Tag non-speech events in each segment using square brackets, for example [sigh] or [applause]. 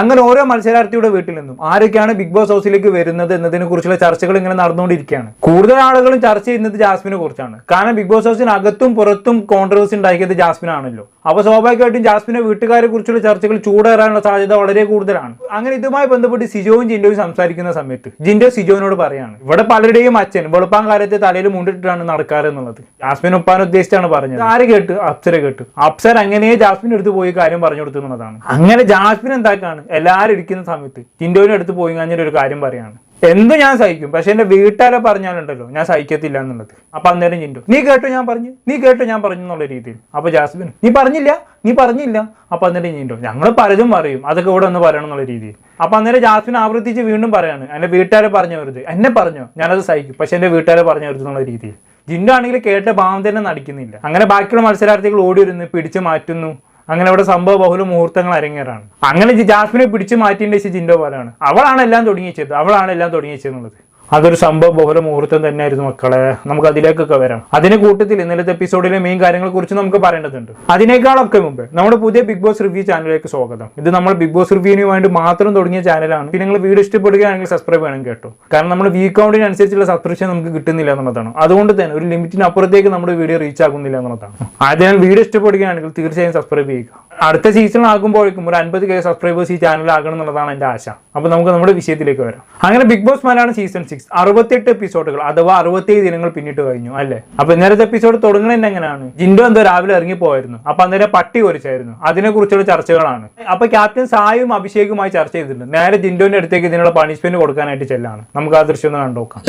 അങ്ങനെ ഓരോ മത്സരാർത്ഥിയുടെ വീട്ടിൽ നിന്നും ആരൊക്കെയാണ് ബിഗ് ബോസ് ഹൗസിലേക്ക് വരുന്നത് എന്നതിനെ കുറിച്ചുള്ള ചർച്ചകൾ ഇങ്ങനെ നടന്നുകൊണ്ടിരിക്കുകയാണ്. കൂടുതൽ ആളുകളും ചർച്ച ചെയ്യുന്നത് ജാസ്മിനെ കുറിച്ചാണ്. കാരണം ബിഗ് ബോസ് ഹൗസിന് അകത്തും പുറത്തും കോൺട്രവേഴ്സി ഉണ്ടാക്കിയത് ജാസ്മിൻ ആണല്ലോ. അപ്പൊ സ്വാഭാവികമായിട്ടും ജാസ്മിനെ വീട്ടുകാരെ കുറിച്ചുള്ള ചർച്ചകൾ ചൂടേറാനുള്ള സാധ്യത വളരെ കൂടുതലാണ്. അങ്ങനെ ഇതുമായി ബന്ധപ്പെട്ട് സിജോവും ജിൻഡോയും സംസാരിക്കുന്ന സമയത്ത് ജിൻഡോ സിജോവിനോട് പറയാണ് ഇവിടെ പലരുടെയും അച്ഛൻ വെളുപ്പാൻ കാലത്തെ തലയിൽ മുണ്ടിട്ടിട്ടാണ് നടക്കാറ് എന്നുള്ളത്. ജാസ്മിൻ ഒപ്പാൻ ഉദ്ദേശിച്ചാണ് പറഞ്ഞത്. ആര് കേട്ട്? അപ്സര കേട്ടു. അപ്സര അങ്ങനെ ജാസ്മിൻ എടുത്ത് പോയി കാര്യം പറഞ്ഞു കൊടുത്തു എന്നുള്ളതാണ്. അങ്ങനെ ജാസ്മിൻ എന്താക്കാണ് എല്ലാവരും ഇരിക്കുന്ന സമയത്ത് ജിൻഡോവിനെ അടുത്ത് പോയി കഴിഞ്ഞാൽ ഒരു കാര്യം പറയാണ്. എന്ത് ഞാൻ സഹിക്കും? പക്ഷെ എന്റെ വീട്ടുകാരെ പറഞ്ഞാലുണ്ടല്ലോ ഞാൻ സഹിക്കത്തില്ല എന്നുള്ളത്. അപ്പൊ അന്നേരം ചിൻഡു നീ കേട്ടോ ഞാൻ പറഞ്ഞു നീ കേട്ടോ ഞാൻ പറഞ്ഞു എന്നുള്ള രീതിയിൽ. അപ്പൊ ജാസ്മിൻ നീ പറഞ്ഞില്ല നീ പറഞ്ഞില്ല. അപ്പൊ അന്നേരം ചിൻഡു ഞങ്ങൾ പലതും പറയും അതൊക്കെ ഇവിടെ ഒന്ന് പറയണം എന്നുള്ള രീതിയിൽ. അപ്പൊ അന്നേരം ജാസ്മിൻ ആവർത്തിച്ച് വീണ്ടും പറയാണ് എന്റെ വീട്ടുകാരെ പറഞ്ഞു വരുത് എന്നെ പറഞ്ഞോ ഞാനത് സഹിക്കും പക്ഷെ എന്റെ വീട്ടുകാരെ പറഞ്ഞു വരുത് എന്നുള്ള രീതിയിൽ. ജിൻഡു ആണെങ്കിൽ കേട്ട ഭാവം തന്നെ നടിക്കുന്നില്ല. അങ്ങനെ ബാക്കിയുള്ള മത്സരാർത്ഥികൾ ഓടി വരുന്നു പിടിച്ചു മാറ്റുന്നു. അങ്ങനെ അവിടെ സംഭവ ബഹുല മുഹൂർത്തങ്ങൾ അരങ്ങേറാണ്. അങ്ങനെ ജാസ്മിനെ പിടിച്ചു മാറ്റിന്റെ ജിൻഡോ പോലെയാണ്. അവളാണ് എല്ലാം തുടങ്ങിച്ചത് അവളാണ് എല്ലാം തുടങ്ങിച്ചത് എന്നുള്ളത്. അതൊരു സംഭവ ബഹുല മുഹൂർത്തം തന്നെയായിരുന്നു മക്കളെ. നമുക്ക് അതിലേക്കൊക്കെ വരാം. അതിന് കൂട്ടത്തിൽ ഇന്നലത്തെ എപ്പിസോഡിലെ മെയിൻ കാര്യങ്ങളെ കുറിച്ച് നമുക്ക് പറയേണ്ടതുണ്ട്. അതിനേക്കാളൊക്കെ മുമ്പ് നമ്മുടെ പുതിയ ബിഗ് ബോസ് റിവ്യൂ ചാനലിലേക്ക് സ്വാഗതം. ഇത് നമ്മൾ ബിഗ് ബോസ് റിവ്യൂവിന് വേണ്ടി മാത്രം തുടങ്ങിയ ചാനലാണ്. പിന്നെ നിങ്ങൾ വീഡിയോ ഇഷ്ടപ്പെടുകയാണെങ്കിൽ സബ്സ്ക്രൈബ് വേണം കേട്ടോ. കാരണം നമ്മുടെ വീ കൗണ്ടിനനുസരിച്ചുള്ള സബ്സ്ക്രിപ്ഷൻ നമുക്ക് കിട്ടുന്നില്ല എന്നുള്ളതാണ്. അതുകൊണ്ട് തന്നെ ഒരു ലിമിറ്റിന് അപ്പുറത്തേക്ക് നമ്മുടെ വീഡിയോ റീച്ച് ആകുന്നില്ല എന്നുള്ളതാണ്. അതിനാൽ വീഡിയോ ഇഷ്ടപ്പെടുകയാണെങ്കിൽ തീർച്ചയായും സബ്സ്ക്രൈബ് ചെയ്യുക. അടുത്ത സീസൺ ആകുമ്പോഴേക്കും ഒരു അൻപത് കെ സബ്സ്ക്രൈബേഴ്സ് ഈ ചാനൽ ആകണം എന്നുള്ളതാണ് എന്റെ ആശ. അപ്പൊ നമുക്ക് നമ്മുടെ വിഷയത്തിലേക്ക് വരാം. അങ്ങനെ Bigg Boss Malayalam season six അറുപത്തെട്ട് എപ്പിസോഡുകൾ അഥവാ അറുപത്തേഴ് ദിനങ്ങൾ പിന്നിട്ട് കഴിഞ്ഞു അല്ലേ? അപ്പൊ ഇന്നലത്തെ എപ്പിസോഡ് തുടങ്ങുന്നത് എങ്ങനെയാണ്? ജിൻഡോ എന്തോ രാവിലെ ഇറങ്ങി പോയിരുന്നു അപ്പൊ അന്നേരം പട്ടി കുറിച്ചായിരുന്നു അതിനെ കുറിച്ചുള്ള ചർച്ചകളാണ്. അപ്പൊ ക്യാപ്റ്റൻ സായും അഭിഷേകുമായി ചർച്ച ചെയ്തിട്ടുണ്ട്. നേരെ ജിൻഡോന്റെ അടുത്തേക്ക് ഇതിനുള്ള പണിഷ്മെന്റ് കൊടുക്കാനായിട്ട് ചെല്ലാണ്. നമുക്ക് ആ ദൃശ്യം ഒന്ന് കണ്ടോക്കാം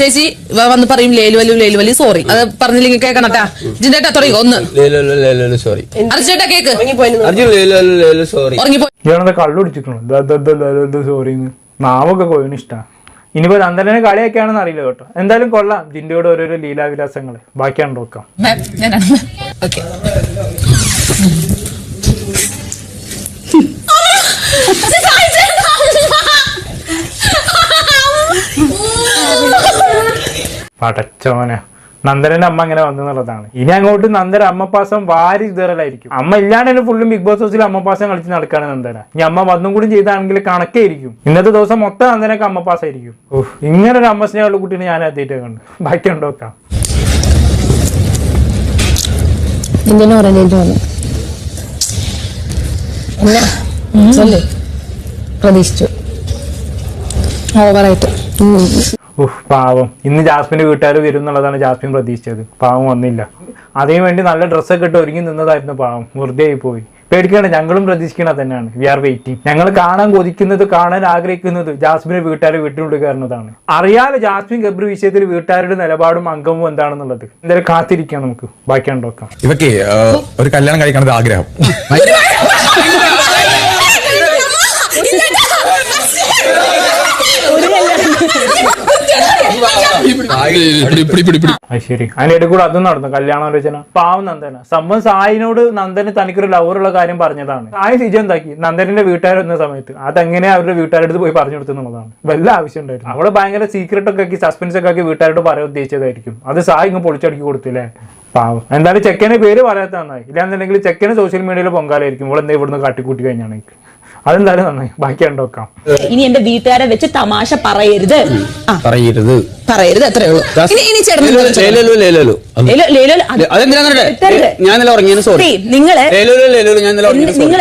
ചേച്ചി വന്ന് പറയും ലേലു വലി ലേലു വലി സോറി അത് പറഞ്ഞില്ലെങ്കിൽ കേൾക്കണട്ടാ. ജിൻഡേട്ടാ തുടങ്ങി ഒന്ന്. Sorry അർജുനേട്ടാ cake. സോറി ഇയാളെന്താ കള്ളുടിച്ചിട്ടുണ്ട്? സോറി നാവൊക്കെ കോയിന് ഇഷ്ടമാണ് ഇനിയിപ്പോ നന്ദനെ കളിയൊക്കെയാണെന്ന് അറിയില്ല കേട്ടോ. എന്തായാലും കൊള്ളാം. ജിൻഡോയുടെ ഓരോരോ ലീലാവിലാസങ്ങൾ ബാക്കിയാണ് നോക്കാം. പടച്ചോനെ നന്ദനന്റെ അമ്മ അങ്ങനെ വന്നു എന്നുള്ളതാണ്. ഇനി അങ്ങോട്ട് നന്ദന അമ്മപ്പാസം വാരി ഇതറലായിരിക്കും അമ്മ ഇല്ലാണ്ട് തന്നെ ഫുള്ളും ബിഗ് ബോസ് ഹൗസിൽ അമ്മപ്പാസം കളിച്ച് നടക്കാണ് നന്ദന. ഇനി അമ്മ വന്നും കൂടി ചെയ്താണെങ്കിൽ കണക്കേ ഇരിക്കും ഇന്നത്തെ ദിവസം മൊത്തം നന്ദനൊക്കെ അമ്മപ്പാസായിരിക്കും. ഓഹ് ഇങ്ങനെ ഒരു അമ്മ സ്നേഹമുള്ള കുട്ടീനെ ഞാൻ ആദ്യമായിട്ട് കണ്ടു ബാക്കി ഉണ്ടോക്കാം എന്തിനു വന്നു പ്രതീക്ഷിച്ചു. ഓവറായിട്ട് ഉഫ് പാവം. ഇന്ന് ജാസ്മിന്റെ വീട്ടുകാർ വരും എന്നുള്ളതാണ് ജാസ്മിൻ പ്രതീക്ഷിച്ചത്. പാവം വന്നില്ല. അതിനു വേണ്ടി നല്ല ഡ്രസ്സൊക്കെ ഇട്ട് ഒരുങ്ങി നിന്നതായിരുന്നു പാവം. വെറുതെ ആയി പോയി. പേടിക്കണം ഞങ്ങളും പ്രതീക്ഷിക്കണത് തന്നെയാണ്. വി ആർ വെയിറ്റിംഗ് ഞങ്ങൾ കാണാൻ കൊതിക്കുന്നത് കാണാൻ ആഗ്രഹിക്കുന്നത് ജാസ്മിനെ വീട്ടുകാരെ വീട്ടിനുള്ളിൽ കയറുന്നതാണ്. അറിയാതെ ജാസ്മിൻ ഗബ്രി വിഷയത്തിൽ വീട്ടുകാരുടെ നിലപാടും അംഗവും എന്താണെന്നുള്ളത് എന്തായാലും കാത്തിരിക്കാം നമുക്ക്. ബാക്കി നോക്കാം. ഇവക്ക് ഒരു കല്യാണം കഴിക്കണത് ആഗ്രഹം. ശരി. അതിനിടെ കൂടെ അതും നടന്നു. കല്യാണാലോചന പാവം നന്ദന. സംഭവം സായിനോട് നന്ദന് തനിക്കൊരു ലവറുള്ള കാര്യം പറഞ്ഞതാണ്. സായി സിജ എന്താക്കി? നന്ദനന്റെ വീട്ടുകാർ വന്ന സമയത്ത് അതെങ്ങനെ അവരുടെ വീട്ടുകാരുടെ അടുത്ത് പോയി പറഞ്ഞു കൊടുത്തു എന്നുള്ളതാണ്. വല്ല ആവശ്യം ഉണ്ടായിരുന്നു. അവൾ ഭയങ്കര സീക്രട്ട് ഒക്കെ ആക്കി സസ്പെൻസ് ഒക്കെ ആക്കി വീട്ടുകാരോട് പറയാൻ ഉദ്ദേശിച്ചതായിരിക്കും. അത് സായി ഇങ്ങ് പൊളിച്ചടുക്കി കൊടുത്തില്ലേ? പാവം. എന്തായാലും ചെക്കന് പേര് പറയാത്ത നന്നായി. ഇല്ലാന്നുണ്ടെങ്കിൽ ചെക്കന് സോഷ്യൽ മീഡിയയിൽ പൊങ്കാലായിരിക്കും ഇവിടെ എന്താ ഇവിടുന്ന് കാട്ടിക്കൂട്ടി കഴിഞ്ഞാണെങ്കിൽ അതെന്തായാലും നന്നായി. ബാക്കി നോക്കാം ഇനി എന്റെ വീട്ടുകാരെ വെച്ച് തമാശ പറയരുത്. ആ. പറയരുത്. പറയരുത് അത്രേ ഉള്ളൂ. ഇനി ഇനി ചേട്ടൻ ലേലു ലേലു ലേലോ- ലേലോ അത് അതെന്തിനാ എത്തരുത്. ഞാൻ ഇന്നലെ സോറി. See, നിങ്ങൾ ലേലു ലേലു ഞാൻ ഇന്നലെ നിങ്ങൾ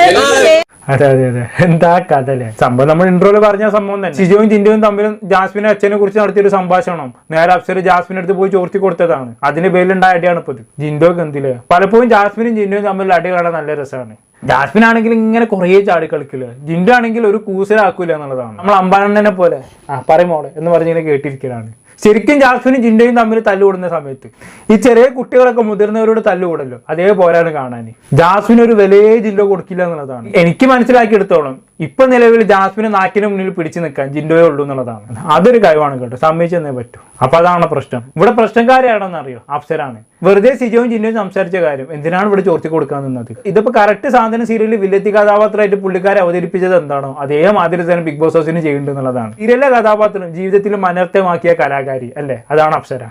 അതെ അതെ അതെ. എന്താ കഥ അല്ലേ സംഭവം നമ്മൾ ഇൻട്രോയിൽ പറഞ്ഞ സംഭവം തന്നെ. ഷിജുവും ചിന്തയും തമ്മിലും ജാസ്മിനെ അച്ഛനെ കുറിച്ച് നടത്തിയൊരു സംഭാഷണം. നേരെ അഫ്സർ ജാസ്മിനെ അടുത്ത് പോയി ചോർത്തി കൊടുത്തതാണ്. അതിന്റെ പേരിലുണ്ടായ അടിയാണ് ഇപ്പൊ ഇത് ജിൻഡോക്ക് എന്തില്ലേ പലപ്പോഴും ജാസ്മിനും ജിൻഡുവും തമ്മിലുള്ള അടി കാണാൻ നല്ല രസമാണ് ജാസ്മിൻ ആണെങ്കിൽ ഇങ്ങനെ കുറേ ചാടി കളിക്കില്ല? ജിൻഡു ആണെങ്കിൽ ഒരു കൂസലാക്കൂല എന്നുള്ളതാണ്. നമ്മൾ അമ്പാനണ്ണനെ പോലെ. ആ പറയുമോളെ എന്ന് പറഞ്ഞിങ്ങനെ കേട്ടിരിക്കലാണ്. ശരിക്കും ജാസ്മിനും ജിൻഡയും തമ്മിൽ തല്ലുകൂടുന്ന സമയത്ത്. ഈ ചെറിയ കുട്ടികളൊക്കെ മുതിർന്നവരോട് തല്ലുകൂടല്ലോ. അതേപോലെയാണ് കാണാൻ ജാസ്മിൻ ഒരു വിലയെ ജിൻഡ കൊടുക്കില്ല എന്നുള്ളതാണ്. എനിക്ക് മനസ്സിലാക്കി മനസ്സിലാക്കിയെടുത്തോളം ഇപ്പൊ നിലവിൽ ജാസ്മിന് നാക്കിന് മുന്നിൽ പിടിച്ചു നിൽക്കാൻ ജിൻഡോയെ ഉള്ളൂ എന്നുള്ളതാണ്. അതൊരു കഴിവാണ് കേട്ടോ. സമ്മതിച്ചെന്നേ പറ്റൂ. അപ്പൊ അതാണ് പ്രശ്നം. ഇവിടെ പ്രശ്നക്കാരാണെന്ന് അറിയോ അപ്സരാണ് വെറുതെ സിജോയും ജിൻഡോയും സംസാരിച്ച കാര്യം. എന്തിനാണ് ഇവിടെ ചോർത്തി കൊടുക്കാൻ നിന്നത്? ഇതിപ്പോ കറക്റ്റ് സാധനം സീരിയലിൽ വില്ലത്തി കഥാപാത്രമായിട്ട് പുള്ളിക്കാരെ അവതരിപ്പിച്ചത് എന്താണോ അതേ മാതിരി തന്നെ ബിഗ് ബോസ് ഹൗസിന് ചെയ്യുന്നുണ്ട് എന്നുള്ളതാണ്. സീരിയലിലെ കഥാപാത്രം ജീവിതത്തിൽ മനർത്ഥമാക്കിയ കലാകാരി അല്ലേ? അതാണ് അപ്സര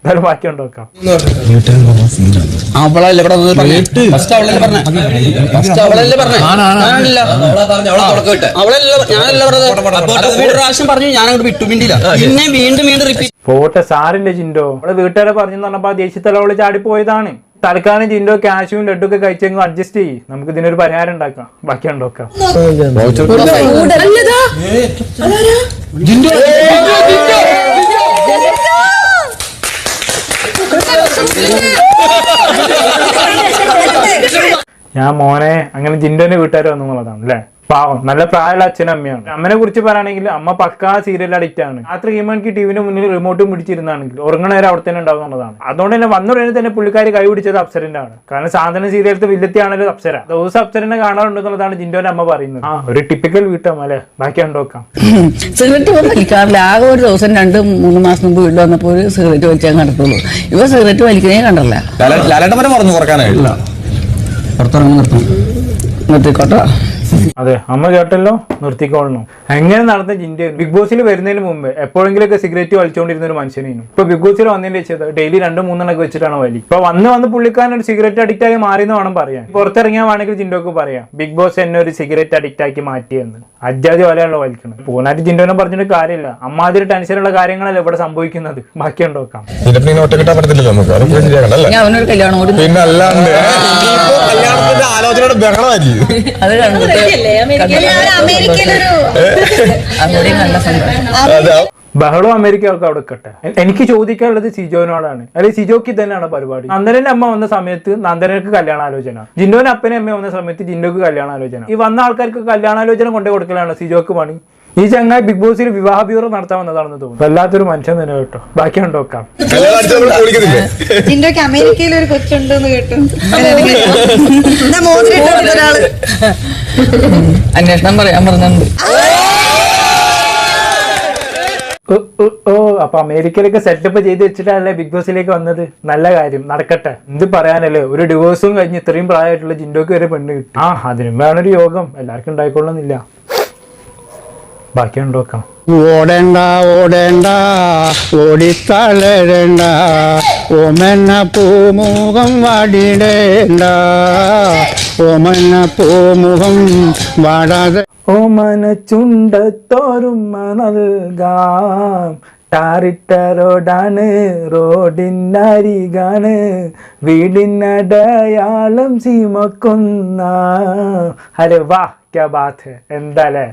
എന്തായാലും ബാക്കി ഉണ്ടോക്കാം അവളല്ലേ പറഞ്ഞേ അവളല്ലേ പറഞ്ഞേ ഫസ്റ്റ് അവളല്ലേ പറഞ്ഞേ ഞാനല്ല അവളല്ല ഞാനല്ല പറഞ്ഞത് ഒരു പ്രാവശ്യം പറഞ്ഞു ഞാൻ അങ്ങോട്ട് വിട്ടു മിണ്ടില്ല പിന്നെ വീണ്ടും വീണ്ടും റിപ്പീറ്റ് പോട്ടെ സാറില്ല ജിൻഡോ. നമ്മളെ വീട്ടുകാരെ പറഞ്ഞു പറഞ്ഞപ്പോ ആ ദേശത്തല അവൾ ചാടിപ്പോയതാണ് തൽക്കാലം ജിൻഡോ കാശും ലഡുക്കെ കഴിച്ചെങ്കിൽ അഡ്ജസ്റ്റ് ചെയ്യും. നമുക്ക് ഇതിനൊരു പരിഹാരം ഉണ്ടാക്കാം. ബാക്കി ഉണ്ടോക്കാം ഞാൻ മോനെ അങ്ങനെ ജിൻഡോന്റെ വീട്ടുകാർ വന്നു എന്നുള്ളതാണ് അല്ലേ? പാവം. നല്ല പ്രായമുള്ള അച്ഛനും അമ്മയാണ് അമ്മനെ കുറിച്ച് പറയുകയാണെങ്കിൽ അമ്മ പക്കാ സീരിയൽ അഡിക്റ്റ് ആണ്. രാത്രി ഈ മണിക്ക് ടിവിന്റെ മുന്നിൽ റിമോട്ട് പിടിച്ചിരുന്നാണെങ്കിൽ ഉറങ്ങണ നേരം അവിടെ തന്നെ ഉണ്ടാവും എന്നുള്ളതാണ്. അതുകൊണ്ട് തന്നെ വന്നുടനെ തന്നെ പുള്ളിക്കാരി കൈ പിടിച്ചത് അപ്സരന്റെ ആണ്. കാരണം സാധന സീരിയലത്തെ വില്ലത്തിയാണല്ലോ അപ്സര. ദിവസം അപ്സരനെ കാണാറുണ്ട് എന്നുള്ളതാണ് ജിൻഡോന്റെ അമ്മ പറയുന്നത്. ആ ഒരു ടിപ്പിക്കൽ വീട്ടമ്മ അല്ലേ ബാക്കി ഉണ്ടോക്കാം സിഗരറ്റ് [clears throat] വലിക്കാറില്ല ആകെ ഒരു ദിവസം രണ്ട് മൂന്ന് മാസം മുമ്പ് വീട്ടിൽ വന്നപ്പോൾ ഒരു സിഗരറ്റ് വലിച്ചാൽ കണ്ടിട്ടുള്ളൂ. ഇവ സിഗരറ്റ് വലിക്കുന്നേ കണ്ടല്ല. ലാലേട്ടൻ വരെ പറഞ്ഞു കുറക്കാനായിട്ടില്ല. പുറത്തിറങ്ങി നിർത്തണം. നിർത്തിക്കോട്ടോ. അതെ അമ്മ കേട്ടല്ലോ നിർത്തിക്കോളണം. എങ്ങനെ നടന്ന ജിന്റെ ബിഗ് ബോസിൽ വരുന്നതിന് മുമ്പ് എപ്പോഴെങ്കിലൊക്കെ സിഗരറ്റ് വലിച്ചുകൊണ്ടിരുന്ന ഒരു മനുഷ്യനായിരുന്നു ഇപ്പൊ ബിഗ് ബോസിൽ വന്നതിന് വെച്ചത് ഡെയിലി രണ്ടും മൂന്നെണ്ണൊക്കെ വെച്ചിട്ടാണ് വലി. ഇപ്പൊ വന്ന് വന്ന് പുള്ളിക്കാരൻ ഒരു സിഗരറ്റ് അഡിക്റ്റ് ആയി മാറിയെന്ന് വേണം പറയാം പുറത്തിറങ്ങിയാൽ വേണമെങ്കിൽ ജിൻഡോക്ക് പറയാം ബിഗ് ബോസ് എന്നെ ഒരു സിഗരറ്റ് അഡിക്റ്റ് ആക്കി മാറ്റിയെന്ന്. അജാതി പോലെയാണല്ലോ വലിക്കുന്നത് പൂനാറ്റ് ജിൻഡോനെ പറഞ്ഞിട്ട് കാര്യമില്ല. അമ്മാതിരി ടെൻഷനുള്ള കാര്യങ്ങളല്ല ഇവിടെ സംഭവിക്കുന്നത്. ബാക്കി ഉണ്ടോക്കാം പിന്നെ അല്ലാണ്ട് ആലോചനയുടെ ബഹളമായിരിക്കും അത് കണ്ടിട്ട് അമേരിക്കയിലൊരു അങ്ങോട്ടേയും നല്ല സമയം അതെ. ബഹളം അമേരിക്കയൊക്കെ അവിടെ കിട്ടെ എനിക്ക് ചോദിക്കാനുള്ളത് സിജോനോടാണ്. അല്ലെങ്കിൽ സിജോക്ക് തന്നെയാണ് പരിപാടി. നന്ദനന്റെ അമ്മ വന്ന സമയത്ത് നന്ദനക്ക് കല്യാണാലോചന. ജിൻഡോന്റെ അപ്പനെ അമ്മ വന്ന സമയത്ത് ജിൻഡോക്ക് കല്യാണാലോചന. ഈ വന്ന ആൾക്കാർക്ക് കല്യാണാലോചന കൊണ്ടേ കൊടുക്കലാണ് സിജോക്ക് പണി. ഈ ചങ്ങായി ബിഗ് ബോസിൽ വിവാഹ ബ്യൂറോ നടത്താൻ വന്നതാണെന്ന് തോന്നുന്നു. വല്ലാത്തൊരു മനുഷ്യൻ തന്നെ കേട്ടോ. ബാക്കി ഉണ്ടോക്കാം ജിൻഡോക്ക് അമേരിക്കയിൽ ഒരു കൊച്ചുണ്ടെന്ന് കേട്ടു. എന്നാ മോതിരം ഇട്ട ഒരാൾ. അന്വേഷണം പറയാൻ ഓ, അപ്പൊ അമേരിക്കയിലൊക്കെ സെറ്റപ്പ് ചെയ്ത് വെച്ചിട്ടല്ലേ ബിഗ് ബോസിലേക്ക് വന്നത്? നല്ല കാര്യം നടക്കട്ടെ. എന്ത് പറയാനല്ലേ? ഒരു ഡിവോഴ്സും കഴിഞ്ഞ് ഇത്രയും പ്രായമായിട്ടുള്ള ജിൻഡോക്ക് വരെ പെണ്ണ് കിട്ടും. ആ അതിനും വേണൊരു യോഗം. എല്ലാവർക്കും ഉണ്ടായിക്കൊള്ളുന്നില്ല ബാക്കി ഉണ്ടോക്കാം ഓടേണ്ട ഓടേണ്ട ഓടിത്തളരണ്ട ഓമെന്ന പൂമുഖം വാടിടേണ്ട ഓമെന്ന പൂമുഖം വാടാതെ. ഓമന ചുണ്ടത്തോരുമ നൽകാം. ടാറിട്ട റോഡാണ് റോഡിനരികാണ് വീടിനടയാളം സീമക്കുന്ന അരെ വാ ക്യാ ബാത്ത് എന്താ എന്താലേ?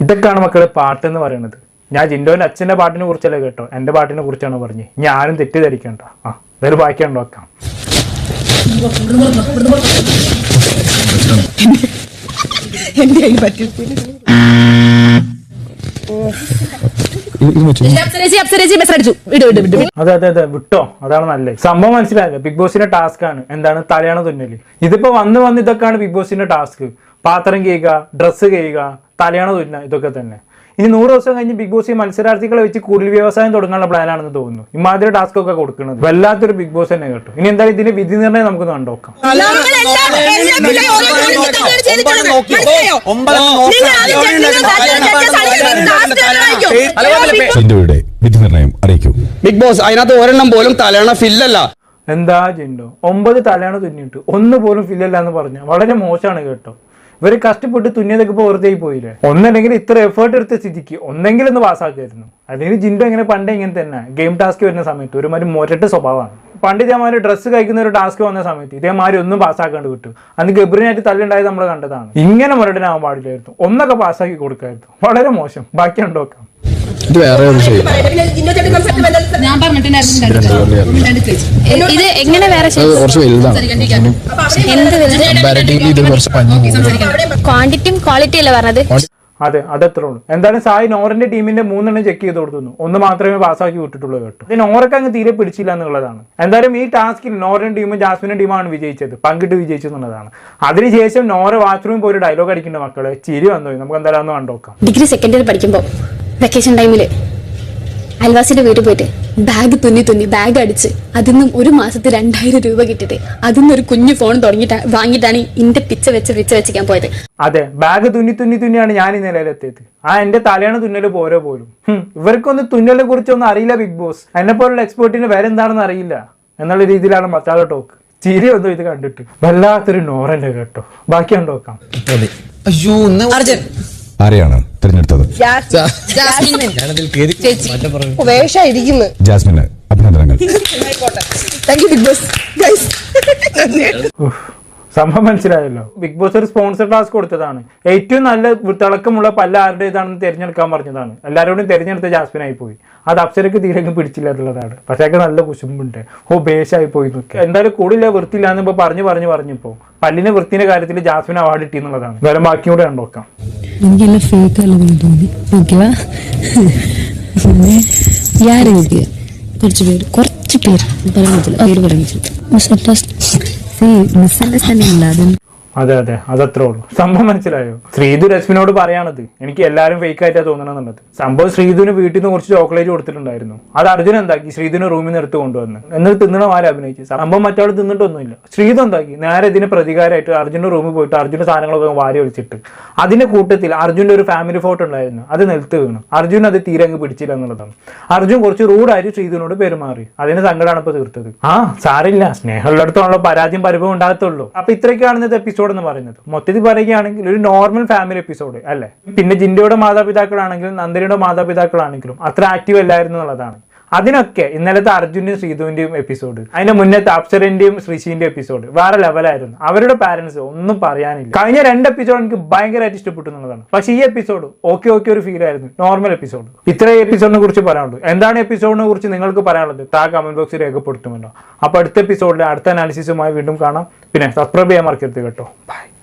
ഇതൊക്കെയാണ് മക്കളെ പാട്ട് എന്ന് പറയുന്നത് ഞാൻ ജിൻഡോന്റെ അച്ഛന്റെ പാട്ടിനെ കുറിച്ചല്ല കേട്ടോ. എന്റെ പാട്ടിനെ കുറിച്ചാണ് പറഞ്ഞത് ഞാനും തെറ്റിദ്ധരിക്കണ്ട ആ ഇതൊരു ബാക്കിയുണ്ടോ വിടു അതെ അതെ അതെ വിട്ടോ. അതാണ് നല്ലത്. സംഭവം മനസ്സിലായല്ലോ ബിഗ് ബോസിന്റെ ടാസ്ക് ആണ്. എന്താണ്? തലയാണ് തുന്നൽ. ഇതിപ്പോ വന്ന് വന്ന് ഇതൊക്കെയാണ് ബിഗ് ബോസിന്റെ ടാസ്ക്. പാത്രം ചെയ്യുക ഡ്രസ്സ് ചെയ്യുക തലയാണ തുന്ന ഇതൊക്കെ തന്നെ. ഇനി നൂറ് ദിവസം കഴിഞ്ഞ് ബിഗ് ബോസ് ഈ മത്സരാർത്ഥികളെ വെച്ച് കൂടുതൽ വ്യവസായം തുടങ്ങാനുള്ള പ്ലാനാണെന്ന് തോന്നുന്നു. ഇമാതിരി ടാസ്ക് ഒക്കെ കൊടുക്കുന്നത്. വല്ലാത്തൊരു ബിഗ് ബോസ് തന്നെ കേട്ടു. ഇനി എന്തായാലും ഇതിന്റെ വിധി നിർണയം നമുക്ക് കണ്ടോക്കാം വിധി അറിയിക്കൂ. ബിഗ് ബോസ് അതിനകത്ത് ഒരെണ്ണം പോലും തലയണ ഫില്ലല്ല. എന്താ ജിൻഡോ? ഒമ്പത് തലയാണ് തുന്നിട്ട് ഒന്ന് പോലും ഫില്ലല്ല എന്ന് പറഞ്ഞു. വളരെ മോശമാണ് കേട്ടോ. ഇവർ കഷ്ടപ്പെട്ട് തുന്നിയതൊക്കെ ഇപ്പോൾ വെറുതെ പോയില്ലേ? ഒന്നല്ലെങ്കിൽ ഇത്ര എഫേർട്ട് എടുത്ത സ്ഥിതിക്ക് ഒന്നെങ്കിലും ഒന്ന് പാസ്സാക്കായിരുന്നു അല്ലെങ്കിൽ ജിൻഡോ ഇങ്ങനെ പണ്ടേ ഇങ്ങനെ തന്നെ ഗെയിം ടാസ്ക് വരുന്ന സമയത്ത് ഒരുമാതിരി മൊരട്ട് സ്വഭാവമാണ്. പണ്ട് ഇതേമാതിരി ഡ്രസ്സ് കഴിക്കുന്ന ഒരു ടാസ്ക് വന്ന സമയത്ത് ഇതേമാതിരി ഒന്നും പാസ്സാക്കാണ്ട് കിട്ടും അന്ന് ഗബ്രിനായിട്ട് തല്ലുണ്ടായത് നമ്മൾ കണ്ടതാണ്. ഇങ്ങനെ മുരടനാവാൻ പാടില്ലായിരുന്നു. ഒന്നൊക്കെ പാസ്സാക്കി കൊടുക്കായിരുന്നു. വളരെ മോശം. ബാക്കി ഉണ്ടോക്കാം ഇത് വേറെ ഒരു ഞാൻ പറഞ്ഞിട്ടുണ്ടായിരുന്നു ഇത് എങ്ങനെ വേറെ കുറച്ച് വലുതാണ്. ക്വാണ്ടിറ്റിയും ക്വാളിറ്റി അല്ലേ പറഞ്ഞത്? അതെ അതത്രേ ഉള്ളൂ. എന്തായാലും സായി നോറിന്റെ ടീമിന്റെ മൂന്നെണ്ണം ചെക്ക് ചെയ്ത് കൊടുക്കുന്നു ഒന്ന് മാത്രമേ പാസ്സാക്കി വിട്ടിട്ടുള്ളൂ കേട്ടോ. ഇത് നോറൊക്കെ അങ്ങ് തീരെ പിടിച്ചില്ല എന്നുള്ളതാണ്. എന്തായാലും ഈ ടാസ്കിൽ നോറിന്റെ ടീമും ജാസ്മിന്റെ ടീമാണ് വിജയിച്ചത്. പങ്കിട്ട് വിജയിച്ചു എന്നുള്ളതാണ്. അതിനുശേഷം നോറ വാഷ്റൂമിൽ പോയി ഡയലോഗ് അടിക്കേണ്ട മക്കളെ. ചിരി വന്നു. നമുക്ക് എന്തായാലും ഒന്ന് കണ്ടോക്കാം. ഡിഗ്രി സെക്കൻഡറി ഇയർ പഠിക്കുമ്പോൾ വെക്കേഷൻ ടൈമിൽ അയൽവാസിയുടെ വീട്ടിൽ പോയിട്ട് ബാഗ് തുന്നി തുന്നി ബാഗ് അടിച്ച് അതിൽ നിന്നും ഒരു മാസത്തിൽ രണ്ടായിരം രൂപ കിട്ടിയിട്ട് അതിൽ നിന്ന് ഒരു കുഞ്ഞു ഫോൺ തുടങ്ങിയിട്ട് വാങ്ങിയിട്ടാണ് ഇന്റെ പിച്ച വെച്ച് പിച്ച വെച്ചിക്കാൻ പോയത്. അതെ ബാഗ് തുന്നി തുന്നി തുന്നിയാണ് ഞാൻ ഈ നിലയിലെത്തിയത് ആ എന്റെ തലയാണ് തുന്നൽ പോരോ പോലും. ഇവർക്കൊന്നും തുന്നലിനെ കുറിച്ചൊന്നും അറിയില്ല ബിഗ് ബോസ് എന്നെ പോലുള്ള എക്സ്പേർട്ടിന് വേറെ എന്താണെന്ന് അറിയില്ല എന്നുള്ള രീതിയിലാണ് മറ്റാളെ ടോക്ക് ചിരി ഒന്നും ഇത് കണ്ടിട്ട്. വല്ലാത്തൊരു നോറല്ലേ കേട്ടോ. ബാക്കി ഉണ്ടോക്കാം അയ്യോ ആരെയാണ്? തിരഞ്ഞെടുത്തത്. വേഷായിരിക്കുന്നു ജാസ്മിന് അഭിനന്ദനങ്ങൾ. Thank you Bigg Boss guys. സംഭവം മനസ്സിലായല്ലോ. ബിഗ് ബോസ് ഒരു സ്പോൺസർ ക്ലാസ് കൊടുത്തതാണ്. ഏറ്റവും നല്ല തിളക്കമുള്ള പല്ല ആരുടേതാണെന്ന് തിരഞ്ഞെടുക്കാൻ പറഞ്ഞതാണ്. എല്ലാവരോടും തിരഞ്ഞെടുത്ത ജാസ്മിനായി പോയി അത് അപ്സരക്ക് തീരെ പിടിച്ചില്ല എന്നുള്ളതാണ്. പക്ഷേ നല്ല കുശുമ്പുണ്ട്. ഓ ബേശായി പോയി നിൽക്കുക എന്തായാലും കൂടില്ല വൃത്തിയില്ല എന്ന് ഇപ്പൊ പറഞ്ഞു പറഞ്ഞു പറഞ്ഞപ്പോ പല്ലിന് വൃത്തിന്റെ കാര്യത്തിൽ ജാസ്മിൻ അവാർഡ് കിട്ടി എന്നുള്ളതാണ് വേറെ ബാക്കി കൂടെ നോക്കിയ കുറച്ച് പേര് കുറച്ച് പേര്. പറഞ്ഞു പറഞ്ഞു പറയാൻ പറ്റില്ല മിസ്അണ്ടർസ്റ്റാൻഡിംഗ് ഇല്ല അതും അതെ അതെ. അതത്രേ ഉള്ളൂ. സംഭവം മനസ്സിലായോ? ശ്രീധു രശ്മിനോട് പറയാണത് എനിക്ക് എല്ലാവരും ഫേക്ക് ആയിട്ടാ തോന്നണമെന്നുള്ളത് സംഭവം ശ്രീധുവിന് വീട്ടിൽ നിന്ന് കുറച്ച് ചോക്ലേറ്റ് കൊടുത്തിട്ടുണ്ടായിരുന്നു. അത് അർജുൻ എന്താക്കി? ശ്രീധുവിനെ റൂമിൽ നിന്ന് എടുത്ത് കൊണ്ടുവന്ന്. എന്നിട്ട് തിന്നണം മാല അഭിനയിച്ചു? സംഭവം മറ്റാൾ തിന്നിട്ടൊന്നുമില്ല. ശ്രീധു എന്താക്കി? നേരെ ഇതിന് പ്രതികാരമായിട്ട് അർജുന്റെ റൂമിൽ പോയിട്ട് അർജുന്റെ സാധനങ്ങളൊക്കെ വാരി ഒളിച്ചിട്ട് അതിന്റെ കൂട്ടത്തിൽ അർജുന്റെ ഒരു ഫാമിലി ഫോട്ടോ ഉണ്ടായിരുന്നു. അത് നിലത്ത് വീണു. അർജുൻ അത് തീരെ അങ്ങ് പിടിച്ചില്ല എന്നുള്ളതാണ്. അർജുൻ കുറച്ച് റൂഡായിട്ട് ശ്രീധുവിനോട് പെരുമാറി. അതിന് സങ്കടമാണ് ഇപ്പൊ തീർത്തത്. ആ സാരില്ല. സ്നേഹമുള്ളിടത്തോളം പരാജയം പരിഭവം ഉണ്ടാകത്തുള്ളൂ. അപ്പൊ ഇത്രയൊക്കെയാണ് ഇന്നത്തെ എപ്പിസോഡ് എന്ന് പറയുന്നത്. മൊത്തത്തിൽ പറയുകയാണെങ്കിൽ ഒരു നോർമൽ ഫാമിലി എപ്പിസോഡ് അല്ലേ? പിന്നെ ജിൻഡോയുടെ മാതാപിതാക്കളാണെങ്കിലും നന്ദനയുടെ മാതാപിതാക്കളാണെങ്കിലും അത്ര ആക്റ്റീവ് അല്ലായിരുന്നു എന്നുള്ളതാണ്. അതിനൊക്കെ ഇന്നലത്തെ അർജുനും ശ്രീധുവിന്റെയും എപ്പിസോഡ് അതിന്റെ മുന്നത്തെ അപ്സരന്റെയും ശ്രീശിന്റെയും എപ്പിസോഡ് വേറെ ലെവലായിരുന്നു. അവരുടെ പാരന്റ്സ് ഒന്നും പറയാനില്ല. കഴിഞ്ഞ രണ്ട് എപ്പിസോഡ് എനിക്ക് ഭയങ്കരമായിട്ട് ഇഷ്ടപ്പെട്ടു എന്നുള്ളതാണ്. പക്ഷേ ഈ എപ്പിസോഡ് ഓക്കെ ഓക്കെ ഒരു ഫീൽ ആയിരുന്നു. നോർമൽ എപ്പിസോഡ് ഇത്രയും എപ്പിസോഡിനെ കുറിച്ച് പറയാനുള്ളൂ. എന്താണ് എപ്പിസോഡിനെ കുറിച്ച് നിങ്ങൾക്ക് പറയാനുള്ളത്? താ കമന്റ് ബോക്സിൽ രേഖപ്പെടുത്തുമല്ലോ. അപ്പോൾ അടുത്ത എപ്പിസോഡിൽ അടുത്ത അനാലിസിസുമായി വീണ്ടും കാണാം. പിന്നെ സബ്സ്ക്രൈബ് ചെയ്യാൻ മറക്കരുത് കേട്ടോ. ബൈ